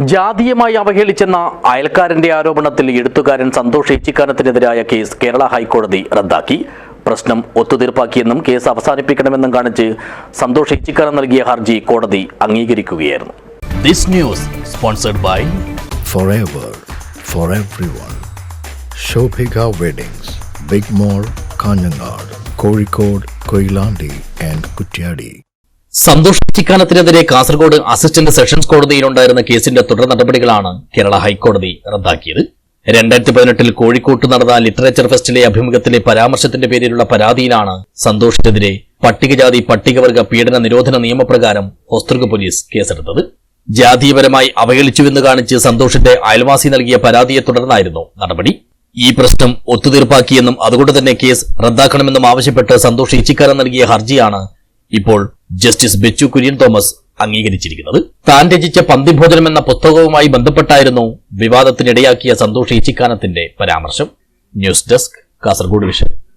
ജാതീയമായി അവഹേളിച്ചെന്ന അയൽക്കാരന്റെ ആരോപണത്തിൽ എഴുത്തുകാരൻ സന്തോഷ് ഏച്ചിക്കാനത്തിനെതിരായ കേസ് കേരള ഹൈക്കോടതി റദ്ദാക്കി. പ്രശ്നം ഒത്തുതീർപ്പാക്കിയെന്നും കേസ് അവസാനിപ്പിക്കണമെന്നും കാണിച്ച് സന്തോഷ് ഏച്ചിക്കാനം നൽകിയ ഹർജി കോടതി അംഗീകരിക്കുകയായിരുന്നു. This news sponsored by Kozhikode, Koilandi and Kutyadi. Santhosh ചിക്കാനത്തിനെതിരെ Kasaragod assistant sessions കോടതിയിലുണ്ടായിരുന്ന കേസിന്റെ തുടർ നടപടികളാണ് കേരള ഹൈക്കോടതി റദ്ദാക്കിയത്. രണ്ടായിരത്തി പതിനെട്ടിൽ കോഴിക്കോട്ട് നടന്ന ലിറ്ററേച്ചർ ഫെസ്റ്റിലെ അഭിമുഖത്തിലെ പരാമർശത്തിന്റെ പേരിലുള്ള പരാതിയിലാണ് സന്തോഷിനെതിരെ പട്ടികജാതി പട്ടികവർഗ പീഡന നിരോധന നിയമപ്രകാരം ഹോസ്തൃക പോലീസ് കേസെടുത്തത്. ജാതീയപരമായി അവഹേളിച്ചുവെന്ന് കാണിച്ച് സന്തോഷിന്റെ അയൽവാസി നൽകിയ പരാതിയെ തുടർന്നായിരുന്നു നടപടി. ഈ പ്രശ്നം ഒത്തുതീർപ്പാക്കിയെന്നും അതുകൊണ്ട് തന്നെ കേസ് റദ്ദാക്കണമെന്നും ആവശ്യപ്പെട്ട് സന്തോഷ് ഇച്ചിക്കാരൻ നൽകിയ ഹർജിയാണ് ഇപ്പോൾ ജസ്റ്റിസ് ബെച്ചു കുര്യൻ തോമസ് അംഗീകരിച്ചിരിക്കുന്നത്. താൻ രചിച്ച പന്തിഭോജനം എന്ന പുസ്തകവുമായി ബന്ധപ്പെട്ടായിരുന്നു വിവാദത്തിനിടയാക്കിയ സന്തോഷ് ഈച്ചിക്കാനത്തിന്റെ പരാമർശം. News desk Kasaragod vision.